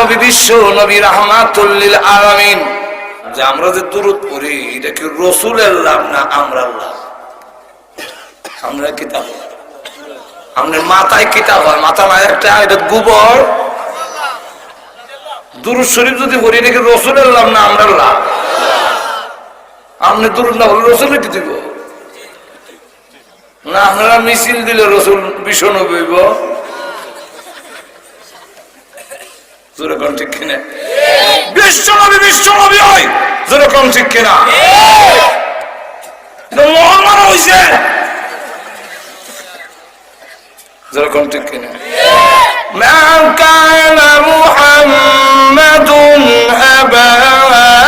নবী বিশ্ব, নবী রহমাতুল্লিল আলামিন। যে আমরা যে দূরত পড়ি, এটা কি রসুলের লাভ না আমরা লাভ? আমরা কিতাব। আমাদের মাথায় কিতাব হয়। মাথা নাই একটা এটা গোবর। দুরুদ শরীফ যদি পড়ি, এটা কি রসুলের লাভ না আমরা লাভ? আপনি দূর না হলে রসুলের কি দিব? না, আপনারা মিছিল দিলে রসুল ভীষণ বইব যেরকম ঠিক কিনা বিশ্ব নবী বিশ্ব নবী হয় যেরকম ঠিক কিনা মহামারা হয়েছে যেরকম ঠিক কিনা ما كان محمد أبا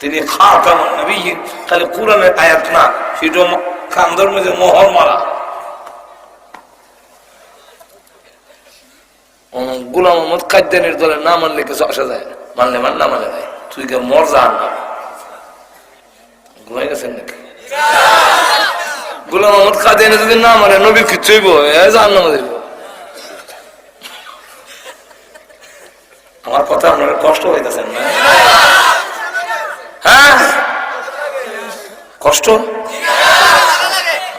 তিনি খাতাম নবী খালি কোরআনের আয়াত না সেটা কান্দর মধ্যে মোহর মারা গুলাম মোহাম্মদ কাদ্যানির দলে না মানলে কিছু আসা যায়। মানলে মান, না মানে যায় তুই কে মর যা না ঘুমাই গেছেন নাকি? মোহাম্মদ কাদ্যানি যদি না মানে নবী কিচ্ছুইব এ জান আমার কথা আপনার কষ্ট হইতেছেন না? হ্যাঁ? কষ্ট?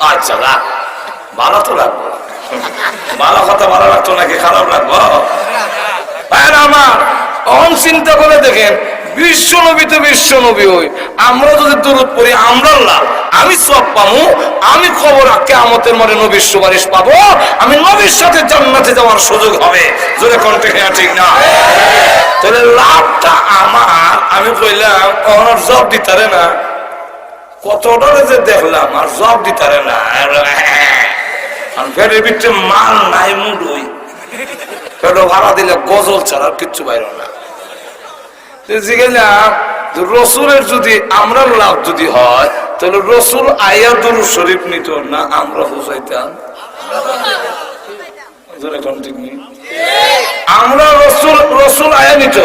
আচ্ছা না ভালো তো লাগবো ভালো কথা ভালো লাগতো নাকি খারাপ লাগবো? ভাইয়ের আমার। অহন চিন্তা করে দেখেন বিশ্ব নবী তো বিশ্ব নবী হই। আমরা যদি দূরত পড়ি, আমরা লাভ আমি সব পাবো আমি খবর আজকে আমতের মনে নবীর সুপারিশ পাবো। আমি নবীর সাথে জান্নাতে যাওয়ার সুযোগ হবে। জোরে কণ্ঠে খেয়া ঠিক না? তাহলে লাভটা আমার। আমি কইলাম ওনার জব দিতারে না। কতটা যে দেখলাম, আর জব দিতারে না। আর ফেরের ভিতরে মাল নাই মুডুই। পেটো ভাড়া দিলে গজল ছাড়া কিচ্ছু বাইর না। রসুলের যদি আমরা লাভ যদি হয়, তাহলে রসুল আয়া দরু শরীফ নিত না আমরা বুঝাইতাম? আমরা রসুল রসুল আয়া নিত।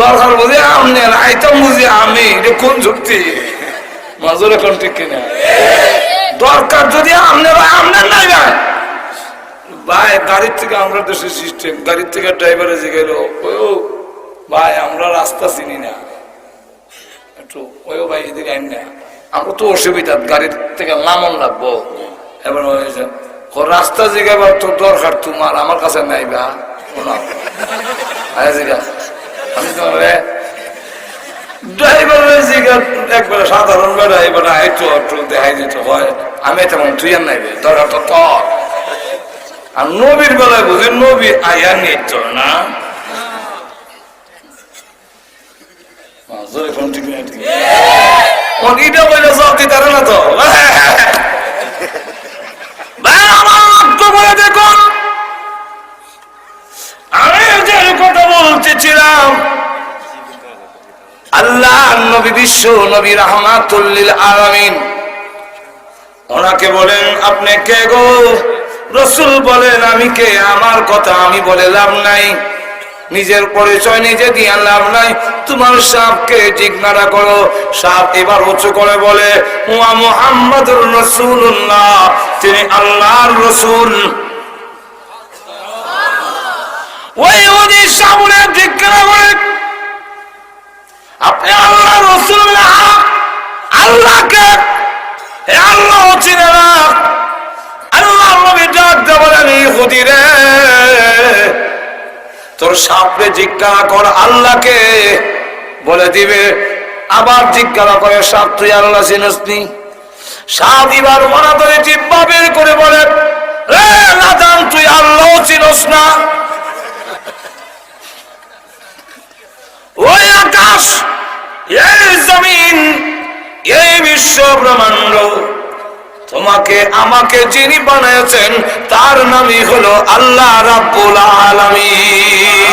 দরকার বুঝে আমনে আইতাম বুঝি আমি, এটা কোন যুক্তি? মাজরে কোন ঠিক কিনা দরকার যদি আমনে আমনে নাই ভাই। ভাই, গাড়ির থেকে আমরা দেশের সিস্টেম গাড়ির থেকে ড্রাইভারে যে গেল। ও ভাই, আমরা রাস্তা চিনি না। একটু ওই ভাই, এদিকে আইন না। আমরা তো অসুবিধা, গাড়ির থেকে নামন লাগবো। এবার হয়েছে রাস্তা জিগাবার তো দরকার তোমার, আমার কাছে নাই বা আমি একবারে সাধারণ বেড়া একটু দেখাই দিত হয়। আমি তেমন তুই আর নাইবে দরকার তো তোর। আর নবীর বেলায় বুঝি নবী আয়া নিত না। বলে সব না তো? ভাই আমার লক্ষ্য করে দেখুন আমি যে কথা বলতেছিলাম আল্লাহ নবী বিশ্ব নবী রহমাতুল্লিল আলামিন। ওনাকে বলেন আপনি কে গো? রসুল বলেন, আমি কে? আমার কথা আমি বলে লাভ নাই। নিজের পরিচয় নিজে দিয়ে লাভ নাই। তোমার সাপকে জিজ্ঞাসা করো। সাপ এবার উঁচু করে বলে তিনি আল্লাহর রসুল। আপনি আল্লাহ রসুল না? আল্লাহকে? আল্লাহ চিনে না। তোর সাপরে জিজ্ঞাসা কর আল্লাহকে। বলে দিবে, আবার জিজ্ঞাসা করে, সাপ তুই আল্লাহ চিনস নি সাপ এবার মনে করে জিব্বা বের করে বলে, রে তুই আল্লাহ চিনস না? ওই আকাশ, এই জমিন, এই বিশ্ব ব্রহ্মাণ্ড। তোমাকে আমাকে যিনি বানিয়েছেন তার নামই হলো আল্লাহ রাব্বুল আলামিন।